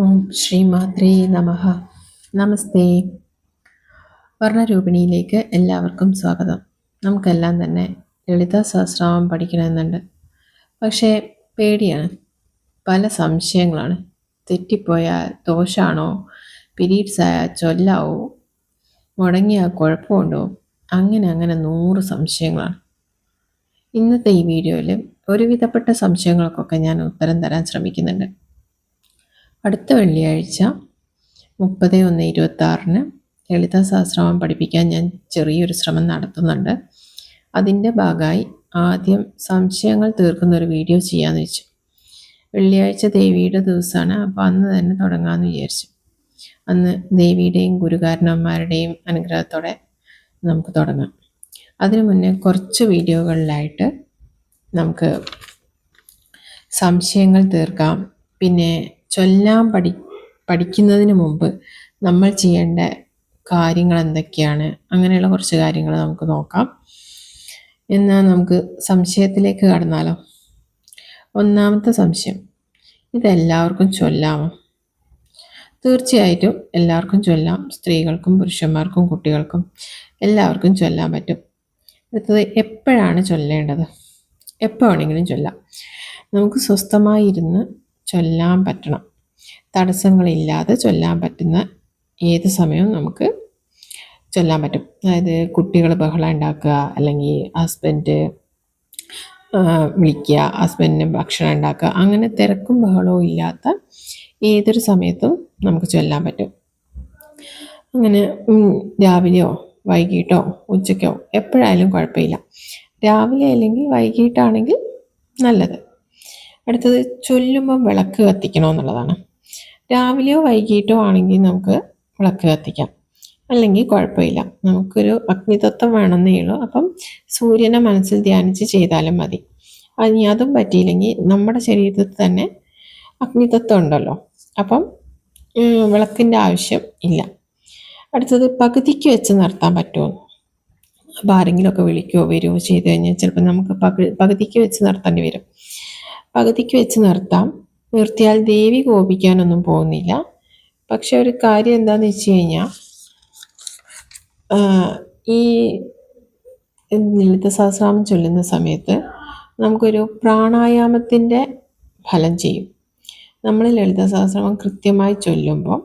ഓം ശ്രീ മാത്രേ നമ. നമസ്തേ. വർണരൂപിണിയിലേക്ക് എല്ലാവർക്കും സ്വാഗതം. നമുക്കെല്ലാം തന്നെ ലളിത സഹസ്രാമം പഠിക്കണമെന്നുണ്ട്. പക്ഷേ പേടിയാണ്. പല സംശയങ്ങളാണ്. തെറ്റിപ്പോയാൽ ദോഷാണോ? പീരീഡ്സ് ആയാൽ ചൊല്ലാവോ? മുടങ്ങിയാൽ കുഴപ്പമുണ്ടോ? അങ്ങനെ അങ്ങനെ നൂറ് സംശയങ്ങളാണ്. ഇന്നത്തെ ഈ വീഡിയോയിൽ ഒരുവിധപ്പെട്ട സംശയങ്ങൾക്കൊക്കെ ഞാൻ ഉത്തരം തരാൻ ശ്രമിക്കുന്നുണ്ട്. അടുത്ത വെള്ളിയാഴ്ച മുപ്പത് ഒന്ന് ഇരുപത്താറിന് ലളിത സഹസ്രമം പഠിപ്പിക്കാൻ ഞാൻ ചെറിയൊരു ശ്രമം നടത്തുന്നുണ്ട്. അതിന്റെ ഭാഗമായി ആദ്യം സംശയങ്ങൾ തീർക്കുന്ന ഒരു വീഡിയോ ചെയ്യാമെന്ന് വെച്ചു. വെള്ളിയാഴ്ച ദേവിയുടെ ദിവസമാണ് അപ്പോൾ അന്ന് തന്നെ തുടങ്ങാമെന്ന് വിചാരിച്ചു. അന്ന് ദേവിയുടെയും ഗുരുകാരണന്മാരുടെയും അനുഗ്രഹത്തോടെ നമുക്ക് തുടങ്ങാം. അതിനു മുന്നേ കുറച്ച് വീഡിയോകളിലായിട്ട് നമുക്ക് സംശയങ്ങൾ തീർക്കാം. പിന്നെ ചൊല്ലാൻ പഠി പഠിക്കുന്നതിന് മുമ്പ് നമ്മൾ ചെയ്യേണ്ട കാര്യങ്ങൾ എന്തൊക്കെയാണ്? അങ്ങനെയുള്ള കുറച്ച് കാര്യങ്ങൾ നമുക്ക് നോക്കാം. എന്നാൽ നമുക്ക് സംശയത്തിലേക്ക് കടന്നാലോ? ഒന്നാമത്തെ സംശയം. ഇതെല്ലാവർക്കും ചൊല്ലാമോ? തീർച്ചയായിട്ടും എല്ലാവർക്കും ചൊല്ലാം. സ്ത്രീകൾക്കും പുരുഷന്മാർക്കും കുട്ടികൾക്കും എല്ലാവർക്കും ചൊല്ലാൻ പറ്റും. അടുത്തത് എപ്പോഴാണ് ചൊല്ലേണ്ടത്? എപ്പോൾ വേണമെങ്കിലും ചൊല്ലാം. നമുക്ക് സ്വസ്ഥമായിരുന്ന് ചൊല്ലാൻ പറ്റണം. തടസ്സങ്ങളില്ലാതെ ചൊല്ലാൻ പറ്റുന്ന ഏത് സമയവും നമുക്ക് ചൊല്ലാൻ പറ്റും. അതായത് കുട്ടികൾ ബഹളം ഉണ്ടാക്കുക അല്ലെങ്കിൽ ഹസ്ബൻഡ് വിളിക്കുക ഹസ്ബൻഡിന് ഭക്ഷണം ഉണ്ടാക്കുക അങ്ങനെ തിരക്കും ബഹളവും ഇല്ലാത്ത ഏതൊരു സമയത്തും നമുക്ക് ചൊല്ലാൻ പറ്റും. അങ്ങനെ രാവിലെയോ വൈകിട്ടോ ഉച്ചയ്ക്കോ എപ്പോഴായാലും കുഴപ്പമില്ല. രാവിലെ അല്ലെങ്കിൽ വൈകിട്ടാണെങ്കിൽ നല്ലത്. അടുത്തത് ചൊല്ലുമ്പം വിളക്ക് കത്തിക്കണമെന്നുള്ളതാണ് രാവിലെയോ വൈകിട്ടോ ആണെങ്കിൽ നമുക്ക് വിളക്ക് കത്തിക്കാം. അല്ലെങ്കിൽ കുഴപ്പമില്ല. നമുക്കൊരു അഗ്നിതത്വം വേണമെന്നേ ഉള്ളൂ. അപ്പം സൂര്യനെ മനസ്സിൽ ധ്യാനിച്ച് ചെയ്താലും മതി. ഇനി അതും പറ്റിയില്ലെങ്കിൽ നമ്മുടെ ശരീരത്തിൽ തന്നെ അഗ്നിതത്വം ഉണ്ടല്ലോ. അപ്പം വിളക്കിന്റെ ആവശ്യം ഇല്ല. അടുത്തത് പകുതിക്ക് വെച്ച് നിർത്താൻ പറ്റുമോ? അപ്പോൾ ആരെങ്കിലുമൊക്കെ വിളിക്കുകയോ വരുമോ ചെയ്ത് കഴിഞ്ഞാൽ ചിലപ്പോൾ നമുക്ക് പകു പകുതിക്ക് വെച്ച് നിർത്തേണ്ടി വരും. പകുതിക്ക് വെച്ച് നിർത്താം. നിർത്തിയാൽ ദേവി കോപിക്കാനൊന്നും പോകുന്നില്ല. പക്ഷെ ഒരു കാര്യം എന്താണെന്ന് വെച്ച് കഴിഞ്ഞാൽ ഈ ലളിത സഹസ്രാമം ചൊല്ലുന്ന സമയത്ത് നമുക്കൊരു പ്രാണായാമത്തിന്റെ ഫലം ചെയ്യും. നമ്മൾ ലളിത സഹസ്രമം കൃത്യമായി ചൊല്ലുമ്പോൾ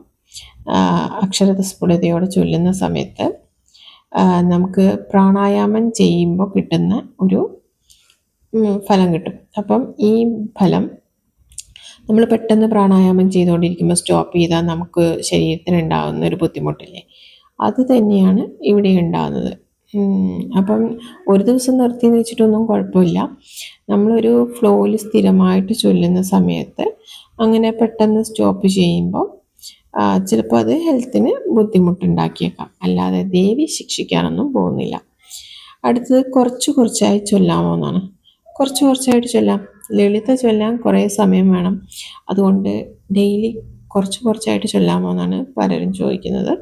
അക്ഷരത സ്ഫുടതയോടെ ചൊല്ലുന്ന സമയത്ത് നമുക്ക് പ്രാണായാമം ചെയ്യുമ്പോൾ കിട്ടുന്ന ഒരു ഫലം കിട്ടും. അപ്പം ഈ ഫലം നമ്മൾ പെട്ടെന്ന് പ്രാണായാമം ചെയ്തുകൊണ്ടിരിക്കുമ്പോൾ സ്റ്റോപ്പ് ചെയ്താൽ നമുക്ക് ശരീരത്തിന് ഉണ്ടാകുന്ന ഒരു ബുദ്ധിമുട്ടില്ലേ? അത് തന്നെയാണ് ഇവിടെ ഉണ്ടാകുന്നത്. അപ്പം ഒരു ദിവസം നിർത്തിയെന്ന് വെച്ചിട്ടൊന്നും കുഴപ്പമില്ല. നമ്മളൊരു ഫ്ലോയിൽ സ്ഥിരമായിട്ട് ചൊല്ലുന്ന സമയത്ത് അങ്ങനെ പെട്ടെന്ന് സ്റ്റോപ്പ് ചെയ്യുമ്പോൾ ചിലപ്പോൾ അത് ഹെൽത്തിന് ബുദ്ധിമുട്ടുണ്ടാക്കിയേക്കാം. അല്ലാതെ ദേവി ശിക്ഷിക്കാനൊന്നും പോകുന്നില്ല. അടുത്തത് കുറച്ച് കുറച്ചായി ചൊല്ലാമോ എന്നാണ് കുറച്ച് കുറച്ചായിട്ട് ചൊല്ലാം. ലളിത ചൊല്ലാൻ കുറേ സമയം വേണം. അതുകൊണ്ട് ഡെയിലി കുറച്ച് കുറച്ചായിട്ട് ചൊല്ലാമോ എന്നാണ് പലരും ചോദിക്കുന്നത്.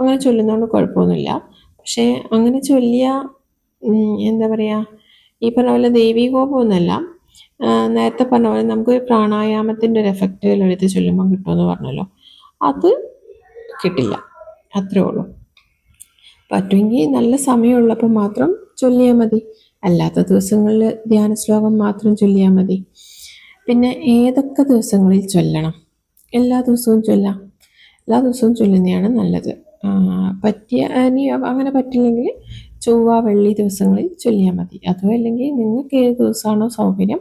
അങ്ങനെ ചൊല്ലുന്നതുകൊണ്ട് കുഴപ്പമൊന്നുമില്ല. പക്ഷേ അങ്ങനെ ചൊല്ലിയ എന്താ പറയുക ഈ പറഞ്ഞ പോലെ ദൈവീകോപമൊന്നുമല്ല. നേരത്തെ പറഞ്ഞ പോലെ നമുക്ക് പ്രാണായാമത്തിന്റെ ഒരു എഫക്റ്റ് ലളിത ചൊല്ലുമ്പോൾ കിട്ടുമെന്ന് പറഞ്ഞല്ലോ. അത് കിട്ടില്ല. അത്രേ ഉള്ളൂ. പറ്റുമെങ്കിൽ നല്ല സമയമുള്ളപ്പോൾ മാത്രം ചൊല്ലിയാൽ മതി. അല്ലാത്ത ദിവസങ്ങളിൽ ധ്യാന ശ്ലോകം മാത്രം ചൊല്ലിയാൽ മതി. പിന്നെ ഏതൊക്കെ ദിവസങ്ങളിൽ ചൊല്ലണം? എല്ലാ ദിവസവും ചൊല്ലാം. എല്ലാ ദിവസവും ചൊല്ലുന്നതാണ് നല്ലത്. പറ്റിയ ഇനി അങ്ങനെ പറ്റില്ലെങ്കിൽ ചൊവ്വ വെള്ളി ദിവസങ്ങളിൽ ചൊല്ലിയാൽ മതി. അതോ അല്ലെങ്കിൽ നിങ്ങൾക്ക് ഏത് ദിവസമാണോ സൗകര്യം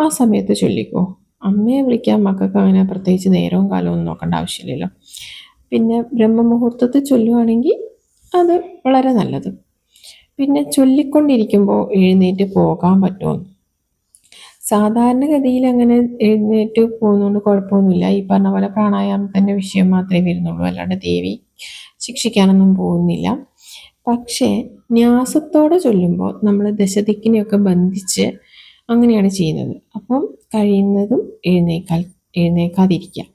ആ സമയത്ത് ചൊല്ലിക്കോ. അമ്മയെ വിളിക്കാൻ മക്കൾക്ക് അങ്ങനെ പ്രത്യേകിച്ച് നേരവും കാലവും ഒന്നും നോക്കേണ്ട ആവശ്യമില്ലല്ലോ. പിന്നെ ബ്രഹ്മമുഹൂർത്തത്തിൽ ചൊല്ലുവാണെങ്കിൽ അത് വളരെ നല്ലത്. പിന്നെ ചൊല്ലിക്കൊണ്ടിരിക്കുമ്പോൾ എഴുന്നേറ്റ് പോകാൻ പറ്റുമെന്ന് സാധാരണഗതിയിൽ അങ്ങനെ എഴുന്നേറ്റ് പോകുന്നതുകൊണ്ട് കുഴപ്പമൊന്നുമില്ല ഈ പറഞ്ഞ പോലെ പ്രാണായാമത്തിന്റെ വിഷയം മാത്രമേ വരുന്നുള്ളൂ. അല്ലാണ്ട് ദേവി ശിക്ഷിക്കാനൊന്നും പോകുന്നില്ല. പക്ഷേ ന്യാസത്തോടെ ചൊല്ലുമ്പോൾ നമ്മൾ ദശദിക്കിനെയൊക്കെ ബന്ധിച്ച് അങ്ങനെയാണ് ചെയ്യുന്നത്. അപ്പം കഴിയുന്നതും എഴുന്നേക്കാൽ എഴുന്നേക്കാതിരിക്കുക.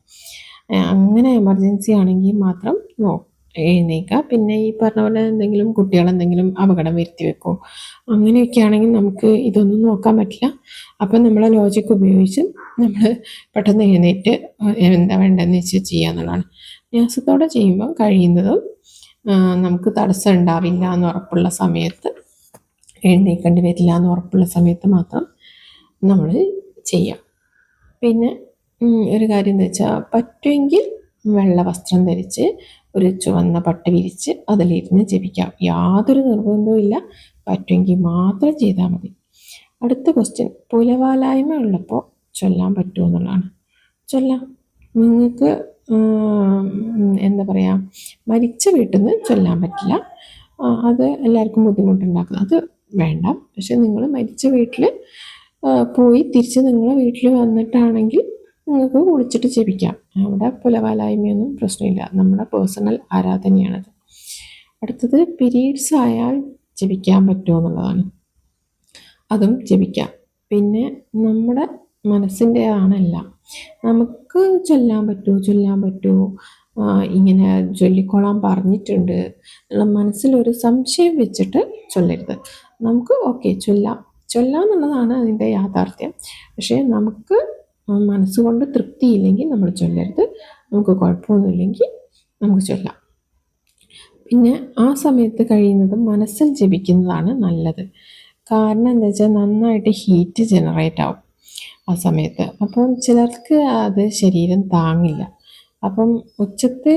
അങ്ങനെ എമർജൻസി ആണെങ്കിൽ മാത്രം നോ എഴുന്നേൽക്കുക പിന്നെ ഈ പറഞ്ഞ പോലെ എന്തെങ്കിലും കുട്ടികൾ എന്തെങ്കിലും അപകടം വരുത്തി വെക്കോ. അങ്ങനെയൊക്കെ ആണെങ്കിൽ നമുക്ക് ഇതൊന്നും നോക്കാൻ പറ്റില്ല. അപ്പം നമ്മളെ ലോജിക്ക് ഉപയോഗിച്ച് നമ്മൾ പെട്ടെന്ന് എഴുന്നേറ്റ് എന്താ വേണ്ടതെന്ന് വെച്ചാൽ ചെയ്യുക എന്നുള്ളതാണ്. ന്യാസത്തോടെ ചെയ്യുമ്പോൾ കഴിയുന്നതും നമുക്ക് തടസ്സം ഉണ്ടാവില്ല എന്ന് ഉറപ്പുള്ള സമയത്ത് എഴുന്നേക്കേണ്ടി വരില്ല എന്ന് ഉറപ്പുള്ള സമയത്ത് മാത്രം നമ്മൾ ചെയ്യാം. പിന്നെ ഒരു കാര്യം എന്താ വെച്ചാൽ പറ്റുമെങ്കിൽ വെള്ള വസ്ത്രം ധരിച്ച് ഒരു ചുവന്ന പട്ട് വിരിച്ച് അതിലിരുന്ന് ജപിക്കാം. യാതൊരു നിർബന്ധവും ഇല്ല. പറ്റുമെങ്കിൽ മാത്രം ചെയ്താൽ മതി. അടുത്ത ക്വസ്റ്റ്യൻ പുലവാലായ്മ ഉള്ളപ്പോൾ ചൊല്ലാൻ പറ്റുമോ എന്നുള്ളതാണ്. ചൊല്ലാം. നിങ്ങൾക്ക് എന്താ പറയുക മരിച്ച വീട്ടിൽ നിന്ന് ചൊല്ലാൻ പറ്റില്ല. അത് എല്ലാവർക്കും ബുദ്ധിമുട്ടുണ്ടാക്കുന്നത് അത് വേണ്ട. പക്ഷെ നിങ്ങൾ മരിച്ച വീട്ടിൽ പോയി തിരിച്ച് നിങ്ങളെ വീട്ടിൽ വന്നിട്ടാണെങ്കിൽ നിങ്ങൾക്ക് കുളിച്ചിട്ട് ജപിക്കാം അവിടെ പുലവാലായ്മയൊന്നും പ്രശ്നമില്ല. നമ്മുടെ പേഴ്സണൽ ആരാധനയാണത്. അടുത്തത് പീരീഡ്സ് ആയാൽ ജപിക്കാൻ പറ്റുമോ എന്നുള്ളതാണ്. അതും ജപിക്കാം. പിന്നെ നമ്മുടെ മനസ്സിന്റെതാണെല്ലാം. നമുക്ക് ചൊല്ലാൻ പറ്റുമോ ചൊല്ലാൻ പറ്റുമോ ഇങ്ങനെ ചൊല്ലിക്കോളാൻ പറഞ്ഞിട്ടുണ്ട്. എന്നുള്ള മനസ്സിലൊരു സംശയം വെച്ചിട്ട് ചൊല്ലരുത്. നമുക്ക് ഓക്കെ ചൊല്ലാം. ചൊല്ലാം എന്നുള്ളതാണ് അതിന്റെ യാഥാർത്ഥ്യം. പക്ഷേ നമുക്ക് മനസ്സുകൊണ്ട് തൃപ്തിയില്ലെങ്കിൽ നമ്മൾ ചൊല്ലരുത്. നമുക്ക് കുഴപ്പമൊന്നുമില്ലെങ്കിൽ നമുക്ക് ചൊല്ലാം. പിന്നെ ആ സമയത്ത് കഴിയുന്നതും മനസ്സിൽ ജപിക്കുന്നതാണ് നല്ലത്. കാരണം എന്താ വെച്ചാൽ നന്നായിട്ട് ഹീറ്റ് ജനറേറ്റ് ആവും ആ സമയത്ത്. അപ്പം ചിലർക്ക് അത് ശരീരം താങ്ങില്ല. അപ്പം ഉച്ചത്തിൽ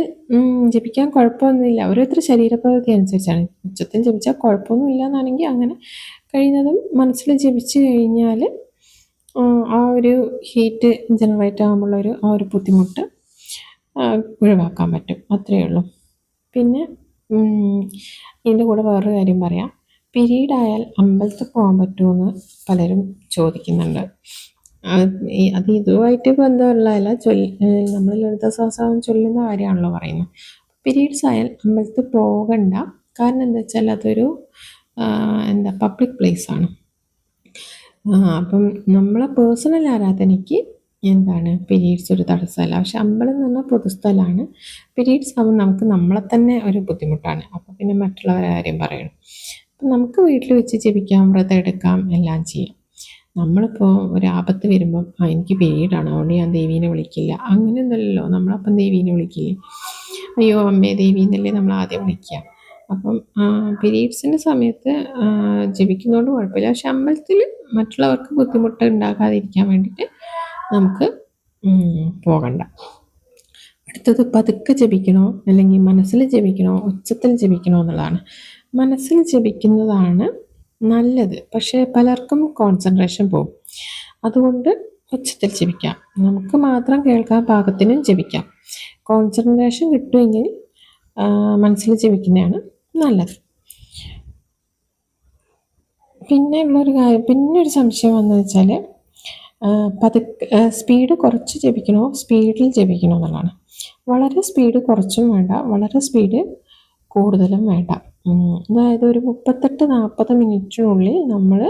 ജപിക്കാൻ കുഴപ്പമൊന്നുമില്ല. ഓരോരുത്തർ ശരീരപ്രകൃതി അനുസരിച്ചാണ്. ഉച്ചത്തിൽ ജപിച്ചാൽ കുഴപ്പമൊന്നുമില്ല എന്നാണെങ്കിൽ അങ്ങനെ കഴിയുന്നതും മനസ്സിൽ ജപിച്ചു കഴിഞ്ഞാൽ ആ ഒരു ഹീറ്റ് ജനറേറ്റ് ആകുമ്പോഴുള്ളൊരു ആ ഒരു ബുദ്ധിമുട്ട് ഒഴിവാക്കാൻ പറ്റും. അത്രയേ ഉള്ളൂ. പിന്നെ ഇതിന്റെ കൂടെ വേറൊരു കാര്യം പറയാം. പീരീഡ് ആയാൽ അമ്പലത്തിൽ പോകാൻ പറ്റുമെന്ന് പലരും ചോദിക്കുന്നുണ്ട്. അത് ഇതുമായിട്ട് ബന്ധമുള്ളതല്ല. ചൊല്ലി നമ്മൾ ലളിത സഹസ്രം ചൊല്ലുന്ന കാര്യമാണല്ലോ പറയുന്നത്. പിരീഡ്സ് ആയാൽ അമ്പലത്തിൽ പോകണ്ട. കാരണം എന്താ വെച്ചാൽ അതൊരു എന്താ പബ്ലിക് പ്ലേസ് ആണ്. അപ്പം നമ്മളെ പേഴ്സണൽ ആരാധനയ്ക്ക് എന്താണ് പീരീഡ്സ് ഒരു തടസ്സമല്ല. പക്ഷെ അമ്പലം എന്ന് പറഞ്ഞാൽ പൊതുസ്ഥലമാണ് പീരീഡ്സ് ആകുമ്പോൾ നമുക്ക് നമ്മളെ തന്നെ ഒരു ബുദ്ധിമുട്ടാണ്. അപ്പോൾ പിന്നെ മറ്റുള്ളവരെ കാര്യം പറയണം. അപ്പം നമുക്ക് വീട്ടിൽ വെച്ച് ജപിക്കാം വ്രതം എടുക്കാം എല്ലാം ചെയ്യാം. നമ്മളിപ്പോൾ ഒരു ആപത്ത് വരുമ്പം ആ എനിക്ക് പീരീഡാണ് അതുകൊണ്ട് ഞാൻ ദേവീനെ വിളിക്കില്ല. അങ്ങനെയൊന്നുമല്ലല്ലോ. നമ്മളപ്പം ദേവീനെ വിളിക്കില്ലേ? അയ്യോ അമ്മേ ദേവി എന്നല്ലേ നമ്മൾ ആദ്യം വിളിക്കുക. അപ്പം പീരീഡ്സിന്റെ സമയത്ത് ജപിക്കുന്നതുകൊണ്ട് കുഴപ്പമില്ല. പക്ഷെ അമ്പലത്തിൽ മറ്റുള്ളവർക്ക് ബുദ്ധിമുട്ട് ഉണ്ടാകാതിരിക്കാൻ വേണ്ടിയിട്ട് നമുക്ക് പോകണ്ട. അടുത്തത് പതുക്കെ ജപിക്കണോ? അല്ലെങ്കിൽ മനസ്സിൽ ജപിക്കണോ? ഉച്ചത്തിൽ ജപിക്കണോ എന്നുള്ളതാണ്. മനസ്സിൽ ജപിക്കുന്നതാണ് നല്ലത്. പക്ഷേ പലർക്കും കോൺസെൻട്രേഷൻ പോകും അതുകൊണ്ട് ഉച്ചത്തിൽ ജപിക്കാം. നമുക്ക് മാത്രം കേൾക്കാൻ പാകത്തിനും ജപിക്കാം. കോൺസെൻട്രേഷൻ കിട്ടുമെങ്കിൽ മനസ്സിൽ ജപിക്കുന്നതാണ് നല്ലത്. പിന്നെ ഉള്ളൊരു കാര്യം പിന്നെ ഒരു സംശയം വന്നു വെച്ചാൽ പതുക്കെ സ്പീഡ് കുറച്ച് ജപിക്കണോ? സ്പീഡിൽ ജപിക്കണോ എന്നുള്ളതാണ്. വളരെ സ്പീഡ് കുറച്ചും വേണ്ട. വളരെ സ്പീഡ് കൂടുതലും വേണ്ട. അതായത് ഒരു മുപ്പത്തെട്ട് നാൽപ്പത് മിനിറ്റിനുള്ളിൽ നമ്മൾ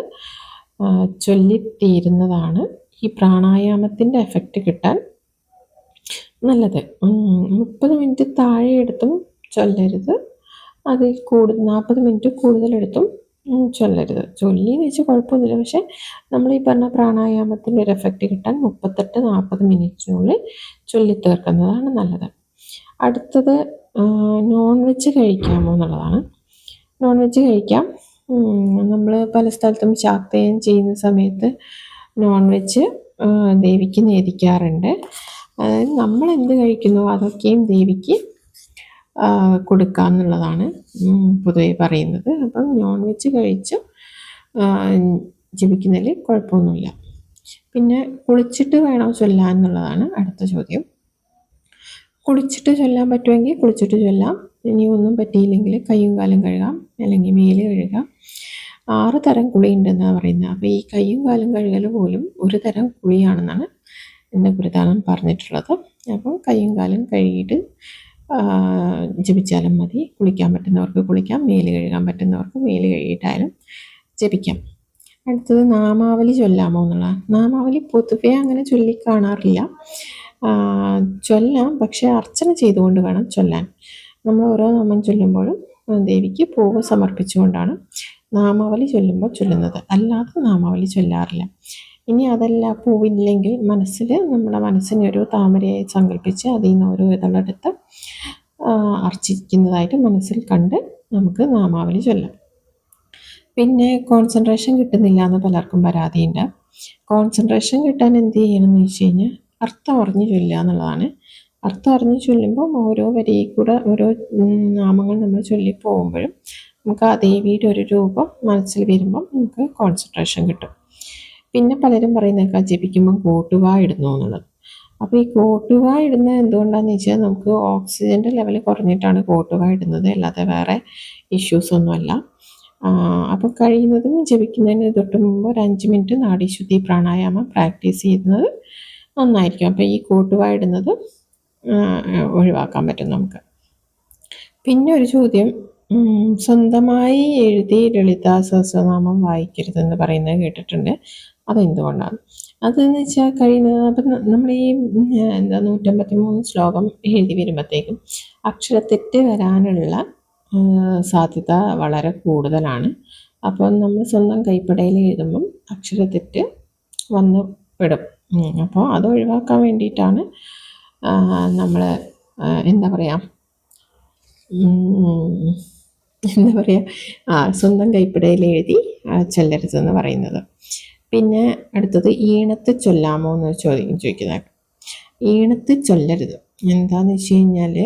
ചൊല്ലിത്തീരുന്നതാണ് ഈ പ്രാണായാമത്തിന്റെ എഫക്റ്റ് കിട്ടാൻ നല്ലത്. മുപ്പത് മിനിറ്റ് താഴെ എടുത്തും ചൊല്ലരുത്. അതിൽ കൂടുതൽ നാൽപ്പത് മിനിറ്റ് കൂടുതലെടുത്തും ചൊല്ലരുത്. ചൊല്ലി എന്ന് വെച്ചാൽ കുഴപ്പമൊന്നുമില്ല. പക്ഷേ നമ്മൾ ഈ പറഞ്ഞ പ്രാണായാമത്തിന്റെ ഒരു എഫക്റ്റ് കിട്ടാൻ മുപ്പത്തെട്ട് നാൽപ്പത് മിനിറ്റിനുള്ളിൽ ചൊല്ലി തീർക്കുന്നതാണ് നല്ലത്. അടുത്തത് നോൺ വെജ് കഴിക്കാമോ എന്നുള്ളതാണ്. നോൺ വെജ് കഴിക്കാം നമ്മൾ പല സ്ഥലത്തും ശാക്തയം ചെയ്യുന്ന സമയത്ത് നോൺ വെജ് ദേവിക്ക് നേദിക്കാറുണ്ട്. അതായത് നമ്മൾ എന്ത് കഴിക്കുന്നു അതൊക്കെയും ദേവിക്ക് കൊടുക്കുക എന്നുള്ളതാണ് പൊതുവെ പറയുന്നത്. അപ്പം നോൺ വെജ് കഴിച്ച് ജപിക്കുന്നതിൽ കുഴപ്പമൊന്നുമില്ല. പിന്നെ കുളിച്ചിട്ട് വേണം ചൊല്ലാൻ എന്നുള്ളതാണ് അടുത്ത ചോദ്യം. കുളിച്ചിട്ട് ചൊല്ലാൻ പറ്റുമെങ്കിൽ കുളിച്ചിട്ട് ചൊല്ലാം. ഇനി ഒന്നും പറ്റിയില്ലെങ്കിൽ കൈയും കാലും കഴുകാം അല്ലെങ്കിൽ മേൽ കഴുകാം. ആറ് തരം കുളി ഉണ്ടെന്നാണ് പറയുന്നത്. അപ്പോൾ ഈ കൈയും കാലും കഴുകൽ പോലും ഒരു തരം കുളിയാണെന്നാണ് എന്റെ ഗുരുദാനം പറഞ്ഞിട്ടുള്ളത്. അപ്പോൾ കൈയും കാലും കഴുകിയിട്ട് ജപിച്ചാലും മതി. കുളിക്കാൻ പറ്റുന്നവർക്ക് കുളിക്കാം. മേൽ കഴുകാൻ പറ്റുന്നവർക്ക് മേൽ കഴുകിയിട്ടായാലും ജപിക്കാം. അടുത്തത് നാമാവലി ചൊല്ലാമോ എന്നുള്ള. നാമാവലി പൊതുവേ അങ്ങനെ ചൊല്ലിക്കാണാറില്ല ചൊല്ലാം പക്ഷേ അർച്ചന ചെയ്തുകൊണ്ട് വേണം ചൊല്ലാൻ. നമ്മൾ ഓരോ നാമം ചൊല്ലുമ്പോഴും ദേവിക്ക് പൂവ് സമർപ്പിച്ചുകൊണ്ടാണ് നാമാവലി ചൊല്ലുമ്പോൾ ചൊല്ലുന്നത്. അല്ലാതെ നാമാവലി ചൊല്ലാറില്ല. ഇനി അതല്ല പൂവില്ലെങ്കിൽ മനസ്സിൽ നമ്മുടെ മനസ്സിനെ ഒരു താമരയായി സങ്കല്പിച്ച് അതിൽ നിന്ന് ഓരോ ഇതളെടുത്ത് അർച്ചിക്കുന്നതായിട്ട് മനസ്സിൽ കണ്ട് നമുക്ക് നാമാവലി ചൊല്ലാം. പിന്നെ കോൺസെൻട്രേഷൻ കിട്ടുന്നില്ല എന്ന് പലർക്കും പരാതിയുണ്ട്. കോൺസെൻട്രേഷൻ കിട്ടാൻ എന്ത് ചെയ്യണമെന്ന് വെച്ച് കഴിഞ്ഞാൽ അർത്ഥം അറിഞ്ഞ് ചൊല്ലുക എന്നുള്ളതാണ്. അർത്ഥം അറിഞ്ഞ് ചൊല്ലുമ്പോൾ ഓരോ വരിയിൽ കൂടെ ഓരോ നാമങ്ങൾ നമ്മൾ ചൊല്ലി പോകുമ്പോഴും നമുക്ക് ആ ദേവിയുടെ ഒരു രൂപം മനസ്സിൽ വരുമ്പം നമുക്ക് കോൺസെൻട്രേഷൻ കിട്ടും. പിന്നെ പലരും പറയുന്നേക്കാം ജപിക്കുമ്പോൾ കോട്ടുവാ ഇടുന്നു എന്നുള്ളത്. അപ്പോൾ ഈ കോട്ടുവാ ഇടുന്നത് എന്തുകൊണ്ടാണെന്ന് വെച്ചാൽ നമുക്ക് ഓക്സിജന്റെ ലെവൽ കുറഞ്ഞിട്ടാണ് കോട്ടുവാ ഇടുന്നത് അല്ലാതെ വേറെ ഇഷ്യൂസ് ഒന്നുമല്ല. അപ്പോൾ കഴിയുന്നതും ജപിക്കുന്നതിന് തൊട്ട് മുമ്പ് ഒരു അഞ്ച് മിനിറ്റ് നാഡീശുദ്ധി പ്രാണായാമം പ്രാക്ടീസ് ചെയ്യുന്നത് നന്നായിരിക്കും. അപ്പോൾ ഈ കോട്ടുവാ ഇടുന്നത് ഒഴിവാക്കാൻ പറ്റും നമുക്ക്. പിന്നെ ഒരു ചോദ്യം സ്വന്തമായി എഴുതി ലളിതാ സഹസ്രനാമം വായിക്കരുതെന്ന് പറയുന്നത് കേട്ടിട്ടുണ്ട്. അതെന്തുകൊണ്ടാണ്? അതെന്ന് വെച്ചാൽ കഴിയുന്നത് അപ്പം നമ്മൾ ഈ എന്താ നൂറ്റമ്പത്തി മൂന്ന് ശ്ലോകം എഴുതി വരുമ്പോഴത്തേക്കും അക്ഷരത്തെറ്റ് വരാനുള്ള സാധ്യത വളരെ കൂടുതലാണ്. അപ്പം നമ്മൾ സ്വന്തം കൈപ്പടയിൽ എഴുതുമ്പം അക്ഷരത്തെറ്റ് വന്ന് പെടും. അപ്പോൾ അത് ഒഴിവാക്കാൻ വേണ്ടിയിട്ടാണ് നമ്മൾ എന്താ പറയുക എന്താ പറയുക ആ സ്വന്തം കൈപ്പിടയിൽ എഴുതി ചൊല്ലരുതെന്ന് പറയുന്നത്. പിന്നെ അടുത്തത് ഈണത്ത് ചൊല്ലാമോ എന്ന് ചോദ്യം ചോദിക്കുന്നത് ഈണത്ത് ചൊല്ലരുത്. എന്താന്ന് വെച്ച് കഴിഞ്ഞാൽ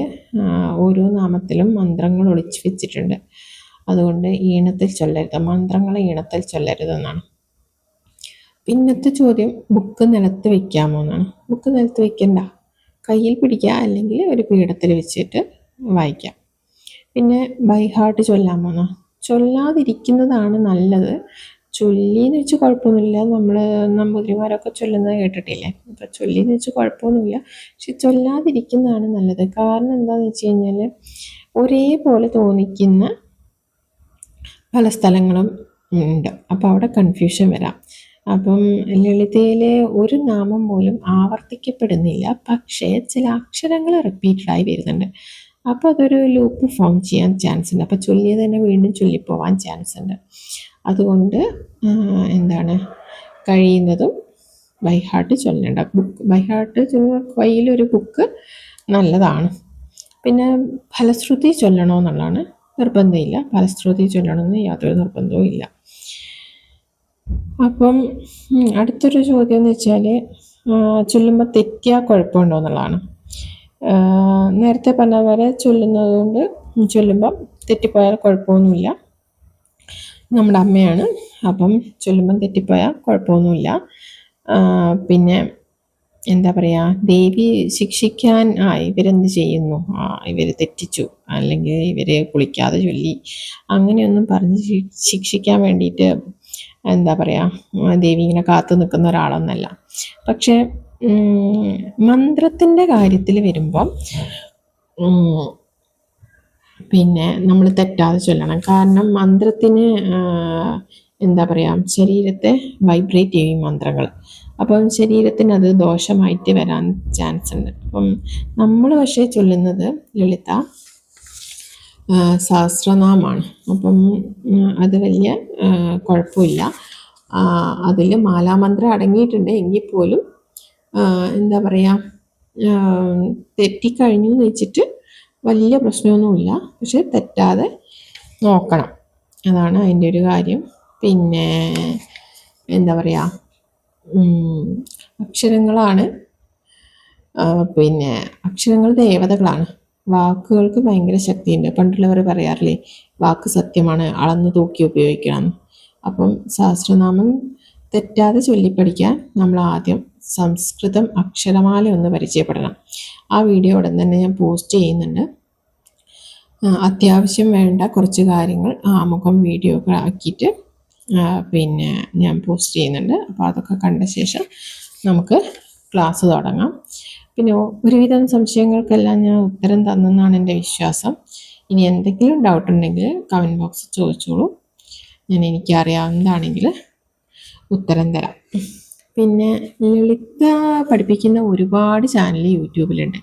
ഓരോ നാമത്തിലും മന്ത്രങ്ങൾ ഒളിച്ചു വെച്ചിട്ടുണ്ട്. അതുകൊണ്ട് ഈണത്തിൽ ചൊല്ലരുത്. മന്ത്രങ്ങൾ ഈണത്തിൽ ചൊല്ലരുതെന്നാണ് പിന്നത്തെ ചോദ്യം ബുക്ക് നിലത്ത് വെക്കാമോ എന്നാണ്. ബുക്ക് നിലത്ത് വെക്കണ്ട. കയ്യിൽ പിടിക്കുക അല്ലെങ്കിൽ ഒരു പീഠത്തിൽ വെച്ചിട്ട് വായിക്കാം. പിന്നെ ബൈ ഹാർട്ട് ചൊല്ലാൻ എന്നാ ചൊല്ലാതിരിക്കുന്നതാണ് നല്ലത്. ചൊല്ലിന്ന് വെച്ച് കുഴപ്പമൊന്നുമില്ല. നമ്മൾ നമ്പൂതിരിമാരൊക്കെ ചൊല്ലുന്നത് കേട്ടിട്ടില്ലേ? അപ്പം ചൊല്ലിന്ന് വെച്ച് കുഴപ്പമൊന്നുമില്ല. പക്ഷെ ചൊല്ലാതിരിക്കുന്നതാണ് നല്ലത്. കാരണം എന്താണെന്ന് വെച്ച് കഴിഞ്ഞാൽ ഒരേപോലെ തോന്നിക്കുന്ന പല സ്ഥലങ്ങളും ഉണ്ട്. അപ്പോൾ അവിടെ കൺഫ്യൂഷൻ വരാം. അപ്പം ലളിതയിലെ ഒരു നാമം പോലും ആവർത്തിക്കപ്പെടുന്നില്ല. പക്ഷേ ചില അക്ഷരങ്ങൾ റിപ്പീറ്റഡായി വരുന്നുണ്ട്. അപ്പോൾ അതൊരു ലൂപ്പ് ഫോം ചെയ്യാൻ ചാൻസ് ഉണ്ട്. അപ്പോൾ ചൊല്ലിയത് തന്നെ വീണ്ടും ചൊല്ലിപ്പോവാൻ ചാൻസ് ഉണ്ട്. അതുകൊണ്ട് എന്താണ്? കഴിയുന്നതും ബൈ ഹാർട്ട് ചൊല്ലേണ്ട. ബുക്ക് ബൈ ഹാർട്ട് കയ്യിലൊരു ബുക്ക് നല്ലതാണ്. പിന്നെ ഫലശ്രുതി ചൊല്ലണമെന്നുള്ളതാണ് നിർബന്ധമില്ല. ഫലശ്രുതി ചൊല്ലണമെന്ന് യാതൊരു നിർബന്ധവും ഇല്ല. അപ്പം അടുത്തൊരു ചോദ്യം എന്ന് വെച്ചാൽ ചൊല്ലുമ്പോൾ തെറ്റിയാൽ കുഴപ്പമുണ്ടോ എന്നുള്ളതാണ്. നേരത്തെ പറഞ്ഞ പോലെ ചൊല്ലുന്നത് കൊണ്ട് ചൊല്ലുമ്പം തെറ്റിപ്പോയാൽ കുഴപ്പമൊന്നുമില്ല. നമ്മുടെ അമ്മയാണ് അപ്പം ചൊല്ലുമ്പം തെറ്റിപ്പോയാൽ കുഴപ്പമൊന്നുമില്ല. പിന്നെ എന്താ പറയുക ദേവി ശിക്ഷിക്കാൻ ആ ഇവരെന്ത് ചെയ്യുന്നു? ആ ഇവർ തെറ്റിച്ചു. അല്ലെങ്കിൽ ഇവരെ കുളിക്കാതെ ചൊല്ലി. അങ്ങനെയൊന്നും പറഞ്ഞ് ശിക്ഷിക്കാൻ വേണ്ടിയിട്ട് എന്താ പറയുക ദേവി ഇങ്ങനെ കാത്തു നിൽക്കുന്ന ഒരാളൊന്നല്ല. പക്ഷേ മന്ത്രത്തിന്റെ കാര്യത്തിൽ വരുമ്പം പിന്നെ നമ്മൾ തെറ്റാതെ ചൊല്ലണം. കാരണം മന്ത്രത്തിന് എന്താ പറയുക ശരീരത്തെ വൈബ്രേറ്റ് ചെയ്യും മന്ത്രങ്ങൾ. അപ്പം ശരീരത്തിന് അത് ദോഷമായിട്ട് വരാൻ ചാൻസ് ഉണ്ട്. അപ്പം നമ്മൾ പക്ഷേ ചൊല്ലുന്നത് ലളിത സഹസ്രനാമാണ്. അപ്പം അത് വലിയ കുഴപ്പമില്ല. അതിൽ മാലാമന്ത്രം അടങ്ങിയിട്ടുണ്ട്. എങ്കിൽ പോലും എന്താ പറയുക തെറ്റിക്കഴിഞ്ഞു എന്ന് വെച്ചിട്ട് വലിയ പ്രശ്നമൊന്നുമില്ല. പക്ഷെ തെറ്റാതെ നോക്കണം. അതാണ് അതിന്റെ ഒരു കാര്യം. പിന്നെ എന്താ പറയുക അക്ഷരങ്ങളാണ്. പിന്നെ അക്ഷരങ്ങൾ ദേവതകളാണ്. വാക്കുകൾക്ക് ഭയങ്കര ശക്തിയുണ്ട്. പണ്ടുള്ളവർ പറയാറില്ലേ വാക്ക് സത്യമാണ് അളന്ന് തൂക്കി ഉപയോഗിക്കണം. അപ്പം സഹസ്രനാമം തെറ്റാതെ ചൊല്ലിപ്പഠിക്കാൻ നമ്മൾ ആദ്യം സംസ്കൃതം അക്ഷരമാല ഒന്ന് പരിചയപ്പെടണം. ആ വീഡിയോ ഉടൻ തന്നെ ഞാൻ പോസ്റ്റ് ചെയ്യുന്നുണ്ട്. അത്യാവശ്യം വേണ്ട കുറച്ച് കാര്യങ്ങൾ ആമുഖം വീഡിയോ ആക്കിയിട്ട് പിന്നെ ഞാൻ പോസ്റ്റ് ചെയ്യുന്നുണ്ട്. അപ്പോൾ അതൊക്കെ കണ്ട ശേഷം നമുക്ക് ക്ലാസ് തുടങ്ങാം. പിന്നെ ഒരുവിധം സംശയങ്ങൾക്കെല്ലാം ഞാൻ ഉത്തരം തന്നെന്നാണ് എന്റെ വിശ്വാസം. ഇനി എന്തെങ്കിലും ഡൗട്ട് ഉണ്ടെങ്കിൽ കമന്റ് ബോക്സിൽ ചോദിച്ചോളൂ. ഞാൻ എനിക്കറിയാവുന്നതാണെങ്കിൽ ഉത്തരം തരാം. പിന്നെ ലളിത പഠിപ്പിക്കുന്ന ഒരുപാട് ചാനൽ യൂട്യൂബിലുണ്ട്.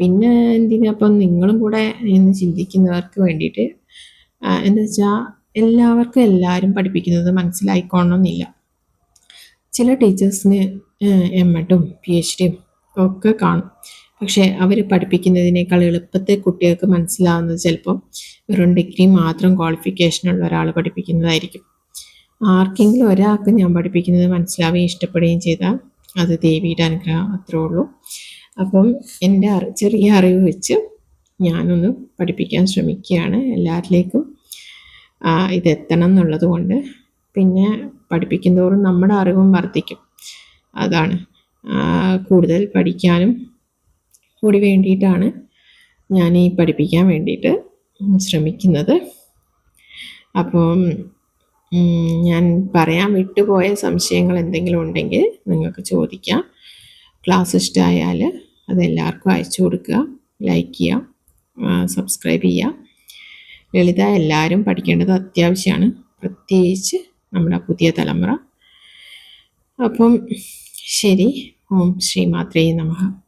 പിന്നെ എന്തിനാ അപ്പം നിങ്ങളും കൂടെ എന്ന് ചിന്തിക്കുന്നവർക്ക് വേണ്ടിയിട്ട് എന്താ വെച്ചാൽ എല്ലാവർക്കും എല്ലാവരും പഠിപ്പിക്കുന്നത് മനസ്സിലായിക്കോണമെന്നില്ല ചില ടീച്ചേഴ്സിന് എം എഡും പി എച്ച് ഡിയും ഒക്കെ കാണും. പക്ഷേ അവർ പഠിപ്പിക്കുന്നതിനേക്കാൾ എളുപ്പത്തെ കുട്ടികൾക്ക് മനസ്സിലാവുന്നത് ചിലപ്പം വെറും ഡിഗ്രി മാത്രം ക്വാളിഫിക്കേഷനുള്ള ഒരാൾ പഠിപ്പിക്കുന്നതായിരിക്കും. ആർക്കെങ്കിലും ഒരാൾക്ക് ഞാൻ പഠിപ്പിക്കുന്നത് മനസ്സിലാവുകയും ഇഷ്ടപ്പെടുകയും ചെയ്താൽ അത് ദേവിയുടെ അനുഗ്രഹം അത്രേ ഉള്ളൂ. അപ്പം എന്റെ ചെറിയ അറിവ് വെച്ച് ഞാനൊന്ന് പഠിപ്പിക്കാൻ ശ്രമിക്കുകയാണ് എല്ലാവരിലേക്കും ഇതെത്തണം എന്നുള്ളത് കൊണ്ട്. പിന്നെ പഠിപ്പിക്കും തോറും നമ്മുടെ അറിവും വർദ്ധിക്കും. അതാണ്. കൂടുതൽ പഠിക്കാനും കൂടി വേണ്ടിയിട്ടാണ് ഞാൻ ഈ പഠിപ്പിക്കാൻ വേണ്ടിയിട്ട് ശ്രമിക്കുന്നത്. അപ്പം ഞാൻ പറയാൻ വിട്ടുപോയ സംശയങ്ങൾ എന്തെങ്കിലും ഉണ്ടെങ്കിൽ നിങ്ങൾക്ക് ചോദിക്കാം. ക്ലാസ് ഇഷ്ടമായാൽ അതെല്ലാവർക്കും അയച്ചു കൊടുക്കുക ലൈക്ക് ചെയ്യുക സബ്സ്ക്രൈബ് ചെയ്യുക. ലളിത എല്ലാവരും പഠിക്കേണ്ടത് അത്യാവശ്യമാണ്. പ്രത്യേകിച്ച് നമ്മുടെ പുതിയ തലമുറ. അപ്പം ശരി ഓം ശ്രീ മാത്രേ നമഃ.